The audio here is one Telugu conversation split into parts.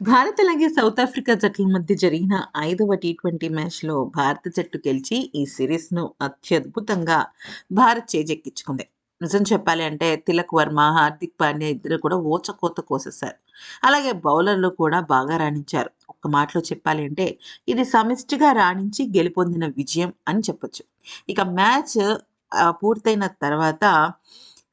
భారత్ అలాగే సౌత్ ఆఫ్రికా జట్ల మధ్య జరిగిన ఐదవ టీ ట్వంటీ మ్యాచ్లో భారత జట్టు గెలిచి ఈ సిరీస్ను అత్యద్భుతంగా భారత్ చేజెక్కించుకుంది. నిజం చెప్పాలి అంటే తిలక్ వర్మ హార్దిక్ పాండ్యా ఇద్దరు కూడా ఓచకోత కోసేశారు. అలాగే బౌలర్లు కూడా బాగా రాణించారు. ఒక్క మాటలో చెప్పాలి అంటే ఇది సమిష్టిగా రాణించి గెలుపొందిన విజయం అని చెప్పొచ్చు. ఇక మ్యాచ్ పూర్తయిన తర్వాత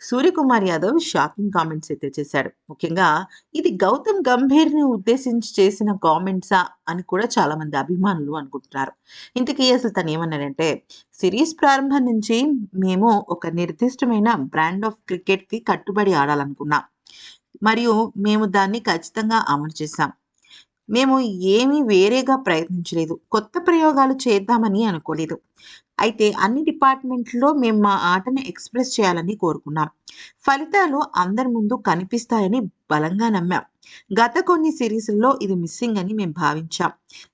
సూర్యకుమార్ యాదవ్ షాకింగ్ కామెంట్స్ అయితే చేశాడు ముఖ్యంగా ఇది గౌతమ్ గంభీర్ని ఉద్దేశించి చేసిన కామెంట్సా అని కూడా చాలామంది అభిమానులు అనుకుంటున్నారు. ఇంతకీ అసలు తను ఏమన్నాడంటే సిరీస్ ప్రారంభం నుంచి మేము ఒక నిర్దిష్టమైన బ్రాండ్ ఆఫ్ క్రికెట్కి కట్టుబడి ఆడాలనుకున్నాం. మరియు మేము దాన్ని ఖచ్చితంగా అమలు చేశాం. మేము ఏమీ వేరేగా ప్రయత్నించలేదు. కొత్త ప్రయోగాలు చేద్దామని అనుకోలేదు. అయితే అన్ని డిపార్ట్మెంట్లో మేము మా ఆటను ఎక్స్ప్రెస్ చేయాలని కోరుకున్నాం. ఫలితాలు అందరి ముందు కనిపిస్తాయని బలంగా నమ్మాం. గత కొన్ని సిరీస్ల్లో ఇది మిస్సింగ్ అని మేము భావించాం.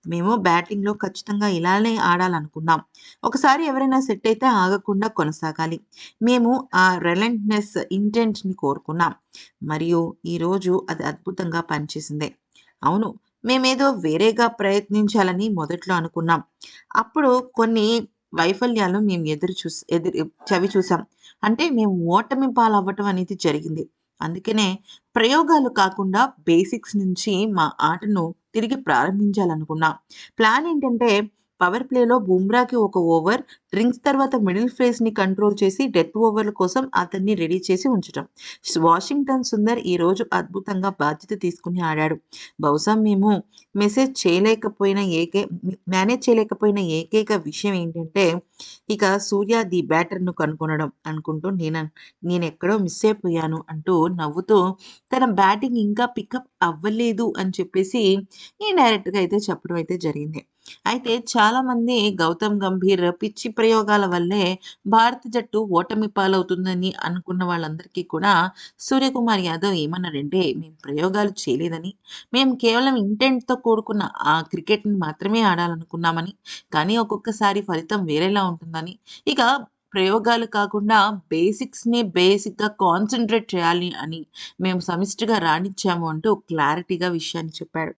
మేము బ్యాటింగ్లో ఖచ్చితంగా ఇలానే ఆడాలనుకున్నాం. ఒకసారి ఎవరైనా సెట్ అయితే ఆగకుండా కొనసాగాలి. మేము ఆ రెలెంట్నెస్ ఇంటెంట్ని కోరుకున్నాం. మరియు ఈరోజు అది అద్భుతంగా పనిచేసింది. అవును మేమేదో వేరేగా ప్రయత్నించాలని మొదట్లో అనుకున్నాం. అప్పుడు కొన్ని వైఫల్యాలు మేము ఎదురు చూసి ఎదురు చవి చూసాం. అంటే మేము ఓటమి పాలవ్వటం అనేది జరిగింది. అందుకనే ప్రయోగాలు కాకుండా బేసిక్స్ నుంచి మా ఆటను తిరిగి ప్రారంభించాలనుకున్నాం. ప్లాన్ ఏంటంటే పవర్ ప్లేలో బుమ్రాకి ఒక ఓవర్ డ్రింక్స్ తర్వాత మిడిల్ ఫేస్ని కంట్రోల్ చేసి డెత్ ఓవర్ల కోసం అతన్ని రెడీ చేసి ఉంచటం. వాషింగ్టన్ సుందర్ ఈ రోజు అద్భుతంగా బాధ్యత తీసుకుని ఆడాడు. బహుశా మేము మెసేజ్ చేయలేకపోయిన ఏకే మేనేజ్ చేయలేకపోయిన ఏకైక విషయం ఏంటంటే ఇక సూర్య ది బ్యాటర్ను కనుగొనడం అనుకుంటూ నేను నేను ఎక్కడో మిస్ అయిపోయాను అంటూ నవ్వుతూ తన బ్యాటింగ్ ఇంకా పికప్ అవ్వలేదు అని చెప్పేసి ఈ డైరెక్ట్గా అయితే చెప్పడం అయితే జరిగింది. అయితే చాలామంది గౌతమ్ గంభీర్ పిచ్చి ప్రయోగాల వల్లే భారత జట్టు ఓటమి పాలవుతుందని అనుకున్న వాళ్ళందరికీ కూడా సూర్యకుమార్ యాదవ్ ఏమన్నారంటే మేము ప్రయోగాలు చేయలేదని మేము కేవలం ఇంటెంట్తో కూడుకున్న ఆ క్రికెట్ని మాత్రమే ఆడాలనుకున్నామని కానీ ఒక్కొక్కసారి ఫలితం వేరేలా ఉంటుందని. ఇక ప్రయోగాలు కాకుండా బేసిక్స్ని బేసిక్గా కాన్సన్ట్రేట్ చేయాలి అని మేము సమిష్టిగా రాణించాము అంటూ క్లారిటీగా విషయాన్ని చెప్పాడు.